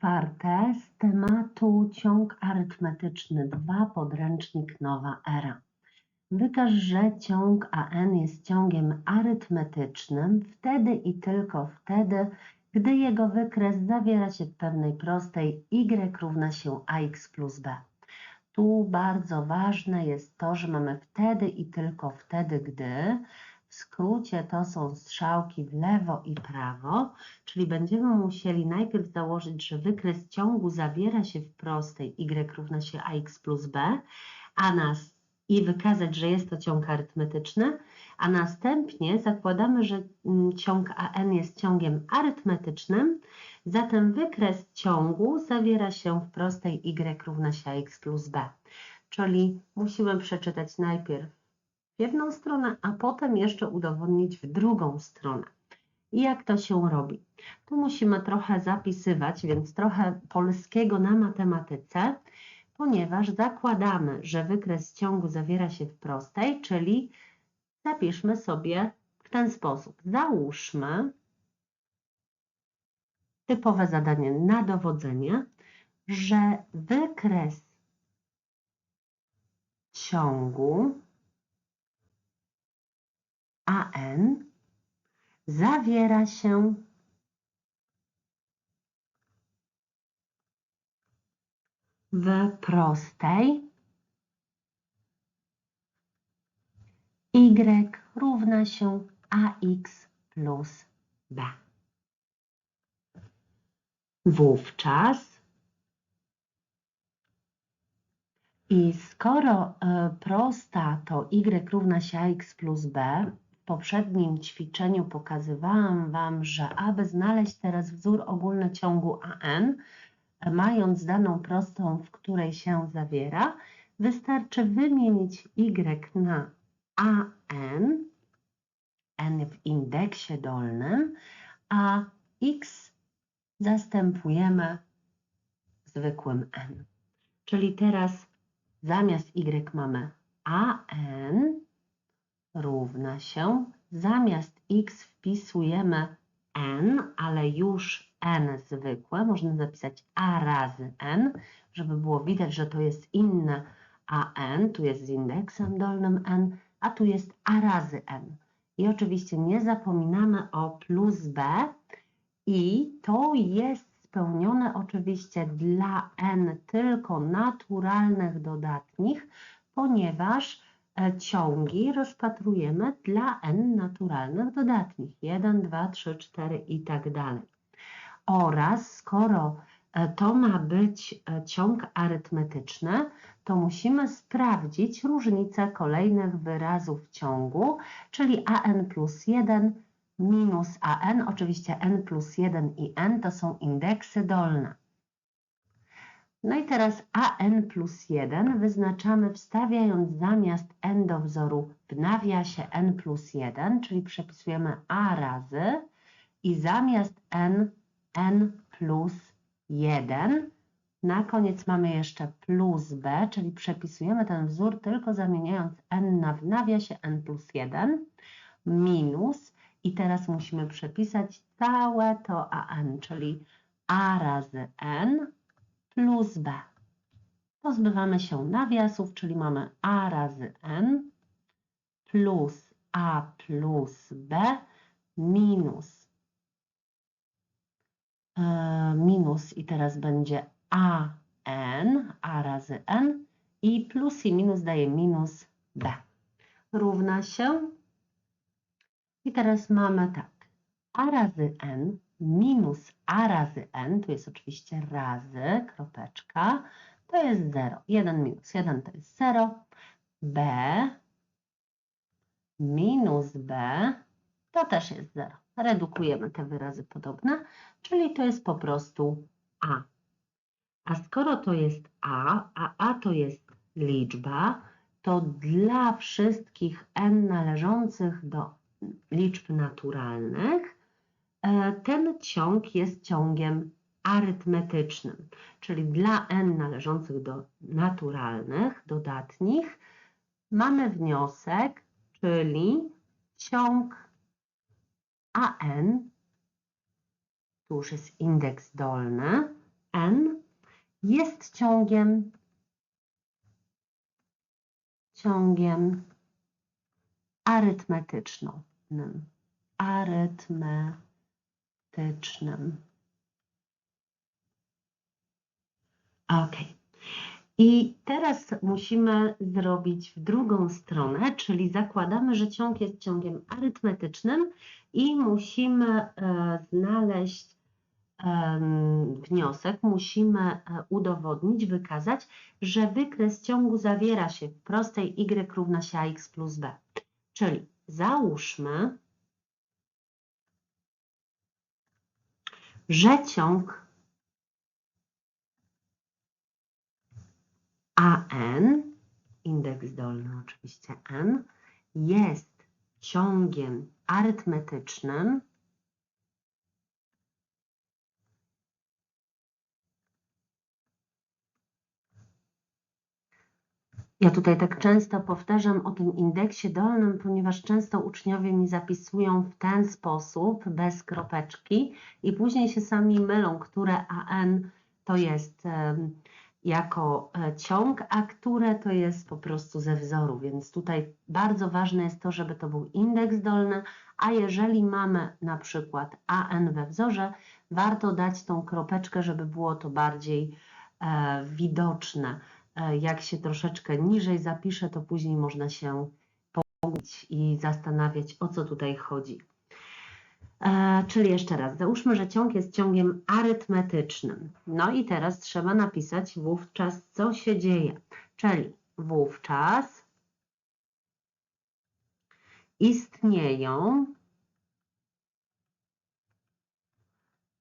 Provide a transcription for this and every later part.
czwarte z tematu ciąg arytmetyczny 2, podręcznik Nowa Era. Wykaż, że ciąg AN jest ciągiem arytmetycznym wtedy i tylko wtedy, gdy jego wykres zawiera się w pewnej prostej y równa się ax plus b. Tu bardzo ważne jest to, że mamy wtedy i tylko wtedy, gdy w skrócie to są strzałki w lewo i prawo, czyli będziemy musieli najpierw założyć, że wykres ciągu zawiera się w prostej y równa się ax plus b, a nas i wykazać, że jest to ciąg arytmetyczny, a następnie zakładamy, że mm, ciąg AN jest ciągiem arytmetycznym, zatem wykres ciągu zawiera się w prostej y równa się ax plus b. Czyli musimy przeczytać najpierw jedną stronę, a potem jeszcze udowodnić w drugą stronę. I jak to się robi? Tu musimy trochę zapisywać, więc trochę polskiego na matematyce, ponieważ zakładamy, że wykres ciągu zawiera się w prostej, czyli zapiszmy sobie w ten sposób. Załóżmy typowe zadanie na dowodzenie, że wykres ciągu AN zawiera się w prostej y równa się ax plus b. Wówczas i skoro e, prosta to y równa się ax plus b, poprzednim ćwiczeniu pokazywałam Wam, że aby znaleźć teraz wzór ogólny ciągu AN, mając daną prostą, w której się zawiera, wystarczy wymienić y na AN, n w indeksie dolnym, a x zastępujemy zwykłym n. Czyli teraz zamiast y mamy an, równa się, zamiast x wpisujemy n, ale już n zwykłe, można zapisać a razy n, żeby było widać, że to jest inne a n, tu jest z indeksem dolnym n, a tu jest a razy n. I oczywiście nie zapominamy o plus b. I to jest spełnione oczywiście dla n tylko naturalnych dodatnich, ponieważ ciągi rozpatrujemy dla n naturalnych dodatnich 1, 2, 3, 4 i tak dalej. Oraz skoro e, to ma być e, ciąg arytmetyczny, to musimy sprawdzić różnicę kolejnych wyrazów ciągu, czyli an plus 1 minus an, oczywiście n plus 1 i n to są indeksy dolne. No i teraz an plus 1 wyznaczamy wstawiając zamiast n do wzoru w nawiasie n plus 1, czyli przepisujemy a razy i zamiast n, n plus 1. Na koniec mamy jeszcze plus b, czyli przepisujemy ten wzór tylko zamieniając n na w nawiasie n plus 1 minus i teraz musimy przepisać całe to an, czyli a razy n plus b. Pozbywamy się nawiasów, czyli mamy a razy n plus a plus b minus e, minus i teraz będzie a n, a razy n i plus i minus daje minus b. Równa się i teraz mamy tak, a razy n minus a razy n, tu jest oczywiście razy, kropeczka, to jest 0. 1 minus 1 to jest 0. b minus b to też jest 0. Redukujemy te wyrazy podobne, czyli to jest po prostu a. A skoro to jest a, a a to jest liczba, to dla wszystkich n należących do liczb naturalnych ten ciąg jest ciągiem arytmetycznym, czyli dla n należących do naturalnych, dodatnich, mamy wniosek, czyli ciąg an, tu już jest indeks dolny, n jest ciągiem ciągiem arytmetycznym. Arytmetycznym. Ok. I teraz musimy zrobić w drugą stronę, czyli zakładamy, że ciąg jest ciągiem arytmetycznym i musimy e, znaleźć wniosek, musimy e, udowodnić, wykazać, że wykres ciągu zawiera się w prostej y równa się ax plus b. Czyli załóżmy, że ciąg AN, indeks dolny oczywiście N, jest ciągiem arytmetycznym Ja tutaj tak często powtarzam o tym indeksie dolnym, ponieważ często uczniowie mi zapisują w ten sposób, bez kropeczki i później się sami mylą, które AN to jest jako e, ciąg, a które to jest po prostu ze wzoru, więc tutaj bardzo ważne jest to, żeby to był indeks dolny, a jeżeli mamy na przykład AN we wzorze, warto dać tą kropeczkę, żeby było to bardziej e, widoczne. E, jak się troszeczkę niżej zapisze, to później można się pogubić i zastanawiać, o co tutaj chodzi. E, czyli jeszcze raz, załóżmy, że ciąg jest ciągiem arytmetycznym. No i teraz trzeba napisać wówczas, co się dzieje. Czyli wówczas istnieją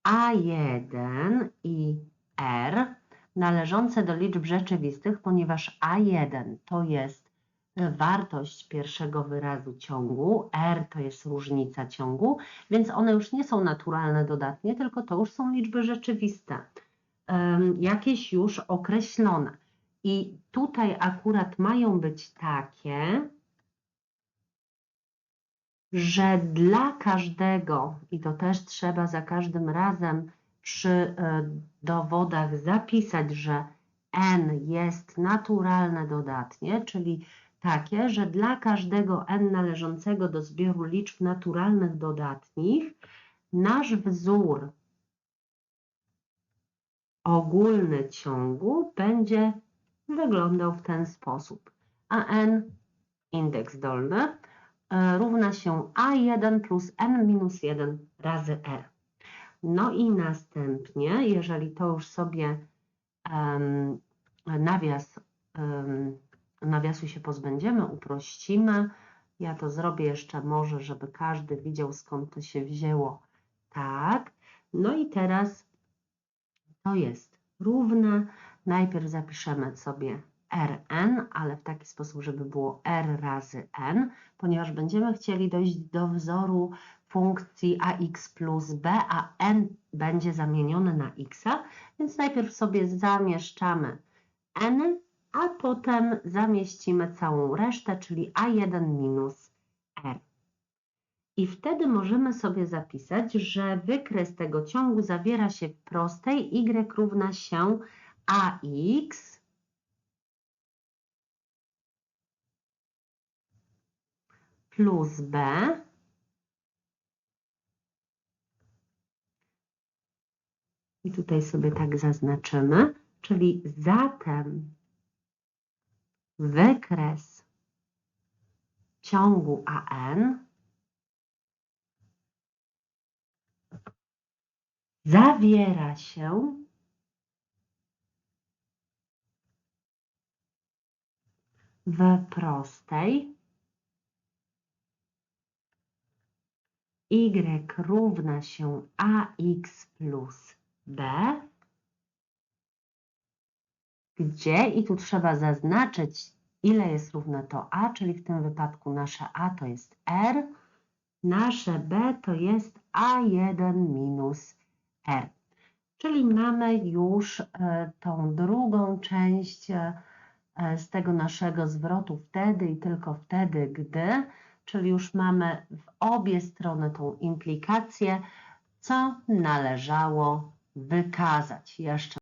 A1 i R należące do liczb rzeczywistych, ponieważ A1 to jest wartość pierwszego wyrazu ciągu, R to jest różnica ciągu, więc one już nie są naturalne dodatnie, tylko to już są liczby rzeczywiste, jakieś już określone. I tutaj akurat mają być takie, że dla każdego, i to też trzeba za każdym razem przy e, dowodach zapisać, że n jest naturalne dodatnie, czyli takie, że dla każdego n należącego do zbioru liczb naturalnych dodatnich nasz wzór ogólny ciągu będzie wyglądał w ten sposób. A n, indeks dolny, e, równa się a1 plus n minus 1 razy r. No i następnie, jeżeli to już sobie um, nawias, um, nawiasu się pozbędziemy, uprościmy, ja to zrobię jeszcze może, żeby każdy widział skąd to się wzięło. Tak. No i teraz to jest równe. Najpierw zapiszemy sobie Rn, ale w taki sposób, żeby było R razy n, ponieważ będziemy chcieli dojść do wzoru funkcji ax plus b, a n będzie zamienione na x, więc najpierw sobie zamieszczamy n, a potem zamieścimy całą resztę, czyli a1 minus r. I wtedy możemy sobie zapisać, że wykres tego ciągu zawiera się w prostej y równa się ax plus b I tutaj sobie tak zaznaczymy, czyli zatem wykres ciągu AN zawiera się w prostej y równa się ax plus B, gdzie? I tu trzeba zaznaczyć, ile jest równe to A, czyli w tym wypadku nasze A to jest R, nasze B to jest A1 minus R. Czyli mamy już e, tą drugą część e, z tego naszego zwrotu wtedy i tylko wtedy, gdy, czyli już mamy w obie strony tą implikację, co należało wykazać. Jeszcze